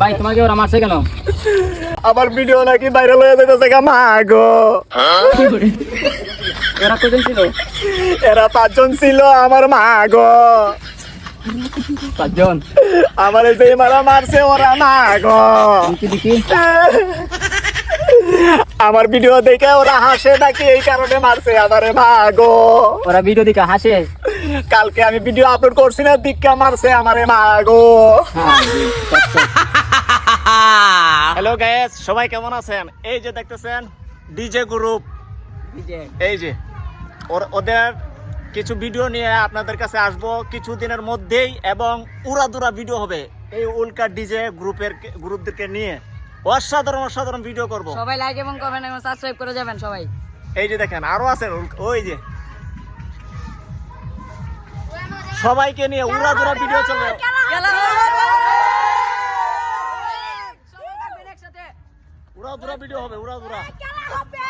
ভাই তোমাকে ওরা মারছে কেন? আমার ভিডিও নাকি ভাইরাল হয়ে যেতেছে গা মা গো। ওরা কজন ছিল? এরা পাঁচজন ছিল আমার মা গো। পাঁচজন? আমার যে মারা মারছে ওরা মা গো। দেখি দেখি। আমার ভিডিও দেখে ওরা হাসে নাকি এই কারণে মারছে আমারে মা গো। ওরা ভিডিও দিকে হাসে? কালকে আমি ভিডিও আপলোড করছি না দীক্ষা মারছে আমারে মা গো। হ্যাঁ, হ্যালো গাইস সবাই কেমন আছেন? এই যে দেখতেছেন ডিজে গ্রুপ এই যে ওর- ওদের কিছু ভিডিও নিয়ে আপনাদের কাছে আসব। কিছু দিনের মধ্যেই এবং উড়াদুরা ভিডিও হবে এই উল্কা ডিজে গ্রুপের গ্রুপদেরকে নিয়ে। অসাধারণ অসাধারণ ভিডিও করব। সবাই লাইক এবং কমেন্ট এবং সাবস্ক্রাইব করে যাবেন সবাই। এই যে দেখেন আরও আছেন ওই যে। সবাইকে নিয়ে উড়াদুরা ভিডিও চলবে খেলা হবে! সবাই থাকবেন একসাথে। উড়াদুরা ভিডিও হবে উড়াদুরা খেলা হবে!